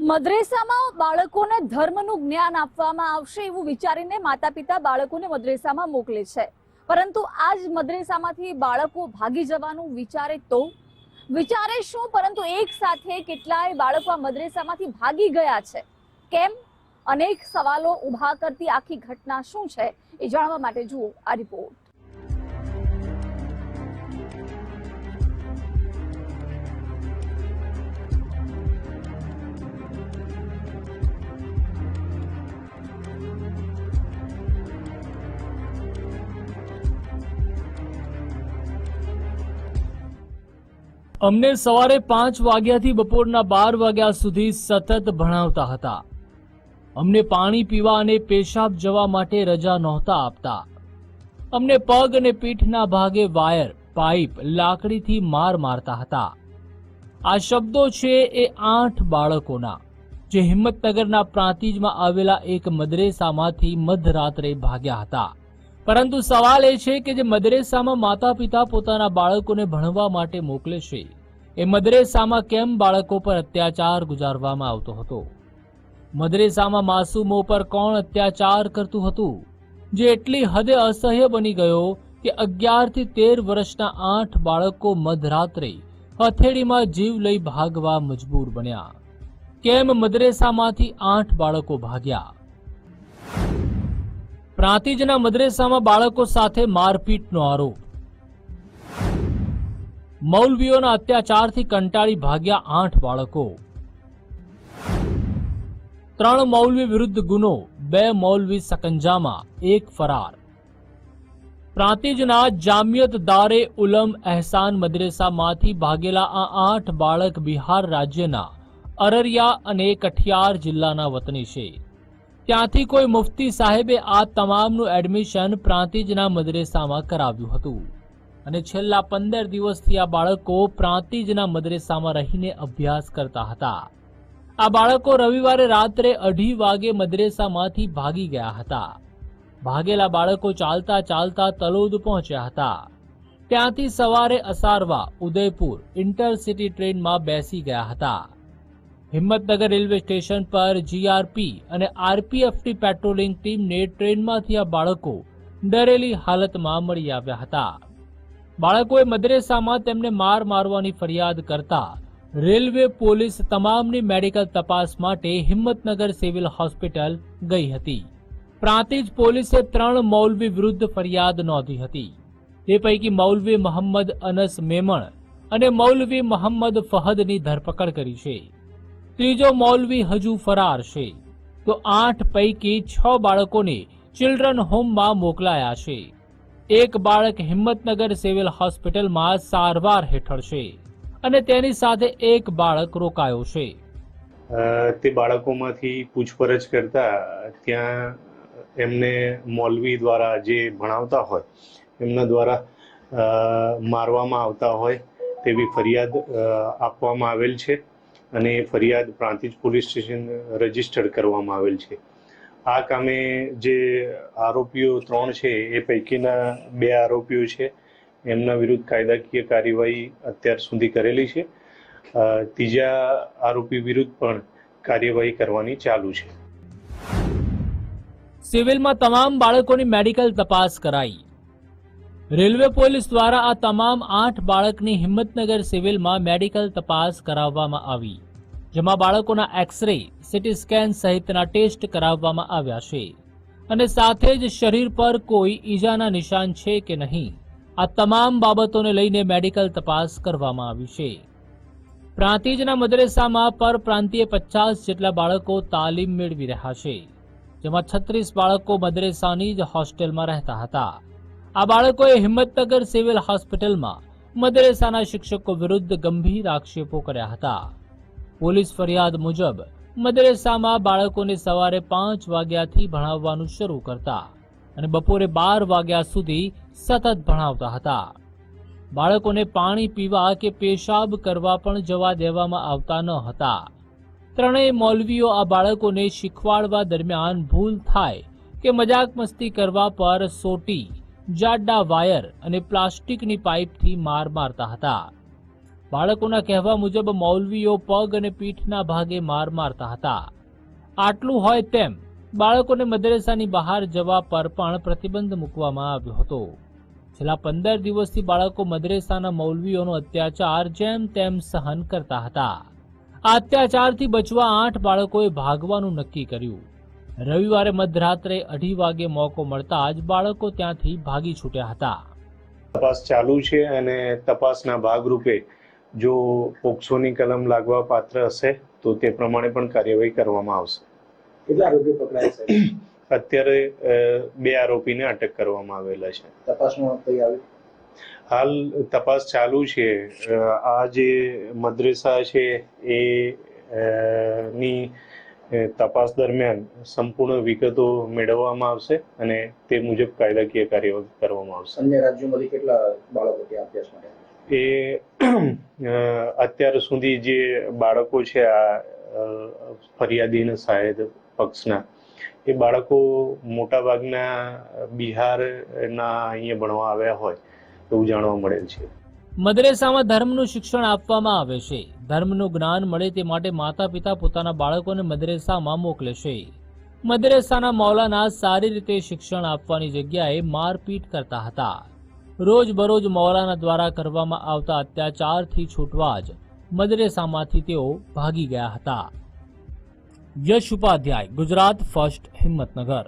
મદ્રેસામાં બાળકોને ધર્મનું જ્ઞાન આપવામાં આવશે એવું વિચારીને માતા પિતા બાળકોને મદ્રેસામાં મોકલે છે. પરંતુ આ જ મદ્રેસામાંથી બાળકો ભાગી જવાનું વિચારે તો? વિચારે શું? પરંતુ એક સાથે કેટલાય બાળકો આ મદ્રેસામાંથી ભાગી ગયા છે. કેમ? અનેક સવાલો ઊભા કરતી આખી ઘટના શું છે? એ જાણવા માટે જુઓ આ રિપોર્ટ. અમને સવારે પાંચ વાગ્યાથી બપોરના બાર વાગ્યા સુધી સતત ભણાવતા હતા. અમને પાણી પીવા અને પેશાબ જવા માટે રજા નહોતા આપતા. અમને પગ અને પીઠના ભાગે વાયર, પાઇપ, લાકડીથી માર મારતા હતા. આ શબ્દો છે એ આઠ બાળકોના, જે હિંમતનગરના પ્રાંતિજમાં આવેલા એક મદરેસામાંથી મધરાત્રે ભાગ્યા હતા. પરંતુ સવાલ એ છે કે જે મદરેસામાં માતા પિતા પોતાના બાળકોને ભણવા માટે મોકલે છે, એ મદરેસામાં કેમ બાળકો પર અત્યાચાર ગુજારવામાં આવતો હતો? મદરેસામાં માસૂમો પર કોણ અત્યાચાર કરતું હતું? જે એટલી હદે અસહ્ય બની ગયો કે અગિયારથી તેર વર્ષના આઠ બાળકો મધરાત્રે હથેળીમાં જીવ લઈ ભાગવા મજબૂર બન્યા. કેમ મદરેસામાંથી આઠ બાળકો ભાગ્યા? પ્રાંતિજના મદ્રેસામાં બાળકો સાથે મારપીટનો આરોપ. મૌલવીઓના અત્યાચારથી કંટાળી ભાગ્યા આઠ બાળકો. ત્રણ મૌલવી વિરુદ્ધ ગુનો, બે મૌલવી સકંજામાં, એક ફરાર. પ્રાંતિજના જામિયત દારે ઉલમ અહેસાન મદ્રેસામાંથી ભાગેલા આ આઠ બાળક બિહાર રાજ્યના અરરિયા અને કઠિયાર જિલ્લાના વતની છે. ત્યાંથી કોઈ મુફતી સાહેબે આ તમામનું એડમિશન પ્રાંતિજના મદરેસામાં કરાવ્યું હતું. અને છેલ્લા પંદર દિવસથી આ બાળકો પ્રાંતિજના મદરેસામાં રહીને અભ્યાસ કરતા હતા. આ બાળકો રવિવારે રાત્રે અઢી વાગે મદરેસામાંથી ભાગી ગયા હતા. ભાગેલા બાળકો ચાલતા ચાલતા તલોદ પહોંચ્યા હતા. ત્યાંથી સવારે અસારવા, ઉદયપુર, ઇન્ટરસિટી ટ્રેનમાં બેસી ગયા હતા. હિંમતનગર રેલવે સ્ટેશન પર જીઆરપી અને આરપીએફની પેટ્રોલિંગ ટીમને ટ્રેનમાંથી આ બાળકો ડરેલી હાલતમાં મળી આવ્યા હતા. બાળકોએ મદ્રેસામાં તેમને માર મારવાની ફરિયાદ કરતા રેલવે પોલીસ તમામની મેડિકલ તપાસ માટે હિંમતનગર સિવિલ હોસ્પિટલ ગઈ હતી. પ્રાંતિજ પોલીસે ત્રણ મૌલવી વિરુદ્ધ ફરિયાદ નોંધી હતી. તે પૈકી મૌલવી મોહમ્મદ અનસ મેમણ અને મૌલવી મોહમ્મદ ફહદની ધરપકડ કરી છે. ત્રીજો મૌલવી હજુ ફરાર છે. તો આઠ પૈકી છ બાળકોને ચિલ્ડ્રન હોમમાં મોકલાયા છે. એક બાળક હિંમતનગર સિવિલ હોસ્પિટલમાં સારવાર હેઠળ છે અને તેની સાથે એક બાળક રોકાયો છે. તે બાળકોમાંથી પૂછપરછ કરતા ત્યાં એમને મૌલવી દ્વારા જે ભણાવતા હોય, એમના દ્વારા મારવામાં આવતા હોય તેવી ફરિયાદ આપવામાં આવેલ છે. અને ફરિયાદ પ્રાંતિજ પોલીસ સ્ટેશન રજીસ્ટર્ડ કરવામાં આવેલ છે. આ કામે જે આરોપીઓ ત્રણ છે, એ પૈકીના બે આરોપીઓ છે. એમના વિરુદ્ધ કાયદાકીય કાર્યવાહી અત્યાર સુધી કરેલી છે. ત્રીજા આરોપી વિરુદ્ધ પણ કાર્યવાહી કરવાની ચાલુ છે. સિવિલમાં તમામ બાળકોની મેડિકલ તપાસ કરાઈ. રેલવે પોલીસ દ્વારા આ તમામ આઠ બાળકની હિંમતનગર સિવિલમાં મેડિકલ તપાસ કરાવવામાં આવી, જેમાં બાળકોના એક્સરે, સિટી સ્કેન સહિતના ટેસ્ટ કરાવવામાં આવ્યા છે. અને સાથે જ શરીર પર કોઈ ઈજાના નિશાન છે કે નહીં, આ તમામ બાબતોને લઈને મેડિકલ તપાસ કરવામાં આવી છે. પ્રાંતિજના મદરેસામાં પર પ્રાંતિય પચાસ જેટલા બાળકો તાલીમ મેળવી રહ્યા છે, જેમાં છત્રીસ બાળકો મદરેસાની જ હોસ્ટેલમાં રહેતા હતા. આ બાળકોએ હિંમતનગર સિવિલ હોસ્પિટલમાં મદરેસાના શિક્ષકો વિરુદ્ધ ગંભીર આક્ષેપો કર્યા હતા. પોલીસ ફરિયાદ મુજબ મદરેસામાં બાળકોને સવારે પાંચ વાગ્યાથી ભણાવવાનું શરૂ કરતા અને બપોરે બાર વાગ્યા સુધી સતત ભણાવતા હતા. બાળકોને પાણી પીવા કે પેશાબ કરવા પણ જવા દેવામાં આવતા ન હતા. ત્રણેય મૌલવીઓ આ બાળકોને શીખવાડવા દરમિયાન ભૂલ થાય કે મજાક મસ્તી કરવા પર સોટી જાડા વાયર અને પ્લાસ્ટિકની પાઇપથી માર મારતા હતા. બાળકોના કહેવા મુજબ મૌલવીઓ પગ અને પીઠના ભાગે માર મારતા હતા. આટલું હોય તેમ બાળકોને મદ્રેસાની બહાર જવા પર પણ પ્રતિબંધ મૂકવામાં આવ્યો હતો. છેલ્લા પંદર દિવસથી બાળકો મદ્રેસાના મૌલવીઓનો અત્યાચાર જેમ તેમ સહન કરતા હતા. આ અત્યાચારથી બચવા આઠ બાળકોએ ભાગવાનું નક્કી કર્યું. રવિવારે મધરાત્રે અઢી વાગે મોકો મળતા જ બાળકો ત્યાંથી ભાગી છૂટ્યા હતા. તપાસ ચાલુ છે અને તપાસના ભાગરૂપે જો પોક્સોની કલમ લાગવા પાત્ર હશે તો તે પ્રમાણે પણ કાર્યવાહી કરવામાં આવશે. કેટલા આરોપીઓ પકડાયા અત્યારે બે આરોપીને અટક કરવામાં આવેલા છે. તપાસમાં કઈ આવી હાલ તપાસ ચાલુ છે. આ જે મદ્રેસા છે એ ની અ, તપાસ દરમિયાન સંપૂર્ણ વિગતો મેળવવામાં આવશે અને તે મુજબ કાયદાકીય કાર્યવાહી કરવામાં આવશે. અન્ય રાજ્યોમાંથી કેટલા બાળકો ત્યાં અભ્યાસ માટે? એ અત્યાર સુધી જે બાળકો છે આ ફરિયાદીના સહાયક પક્ષના એ બાળકો મોટાભાગના બિહારના અહીંયા ભણવા આવ્યા હોય એવું જાણવા મળેલ છે. મદ્રેસામાં ધર્મનું શિક્ષણ આપવામાં આવે છે. ધર્મનું જ્ઞાન મળે તે માટે માતા પિતા પોતાના બાળકોને મદરેસામાં મોકલે છે મદરેસાના મૌલાના સારી રીતે શિક્ષણ આપવાની જગ્યાએ મારપીટ કરતા હતા. રોજબરોજ મૌલાના દ્વારા કરવામાં આવતા અત્યાચારથી છૂટવા જ મદરેસામાંથી તેઓ ભાગી ગયા હતા. યશ ઉપાધ્યાય, ગુજરાત ફર્સ્ટ હિંમતનગર.